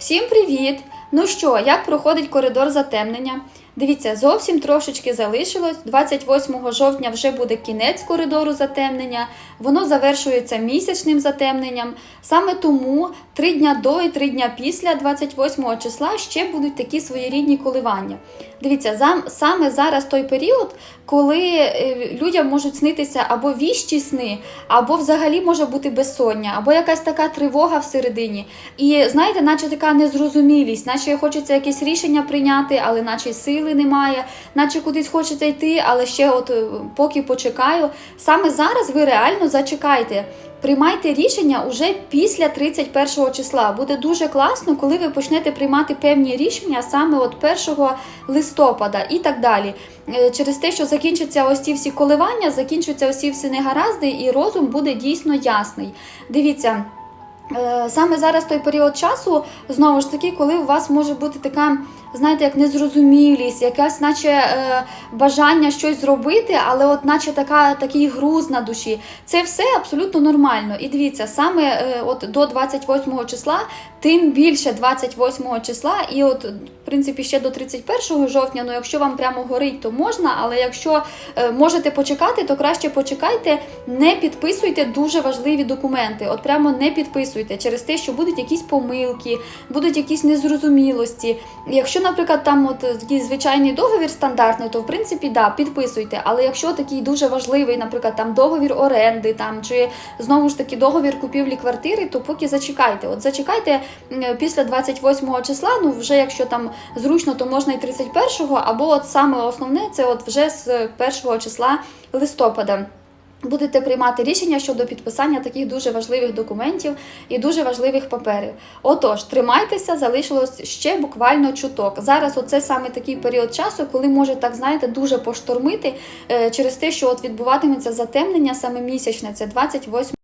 Всім привіт! Ну що, як проходить коридор затемнення? Дивіться, зовсім трошечки залишилось. 28 жовтня вже буде кінець коридору затемнення. Воно завершується місячним затемненням. Саме тому три дня до і три дня після 28 числа ще будуть такі своєрідні коливання. Дивіться, саме зараз той період, коли е, людям можуть снитися або віщі сни, або взагалі може бути безсоння, або якась така тривога всередині. І знаєте, наче така незрозумілість, хочеться якесь рішення прийняти, але наче сили немає, наче кудись хочеться йти, але ще от е, поки почекаю. Саме зараз ви реально зачекайте. Приймайте рішення уже після 31 числа. Буде дуже класно, коли ви почнете приймати певні рішення саме от 1 листопада і так далі. Е, Через те, що закінчаться ось ці всі коливання, закінчаться ось ці всі негаразди, і розум буде дійсно ясний. Дивіться. Е, Саме зараз той період часу, знову ж таки, коли у вас може бути така, знаєте, як незрозумілість, якась, наче е, бажання щось зробити, але от наче така, такий груз на душі. Це все абсолютно нормально. І дивіться, саме е, от до 28 числа, тим більше 28 числа, і от, в принципі, ще до 31 жовтня, ну якщо вам прямо горить, то можна, але якщо можете почекати, то краще почекайте, не підписуйте дуже важливі документи. От прямо не підписуйте через те, що будуть якісь помилки, будуть якісь незрозумілості. Якщо, наприклад, там от е, такий звичайний договір стандартний, то в принципі да, підписуйте. Але якщо такий дуже важливий, наприклад, там договір оренди, там чи знову ж таки договір купівлі квартири, то поки зачекайте. От зачекайте після 28 числа. Ну вже якщо там зручно, то можна і 31-го, або от саме основне це от вже з 1 числа листопада. Будете приймати рішення щодо підписання таких дуже важливих документів і дуже важливих паперів. Отож, тримайтеся, залишилось ще буквально чуток. Зараз оце саме такий період часу, коли може так знаєте дуже поштормити е, через те, що от відбуватиметься затемнення саме місячне, це 28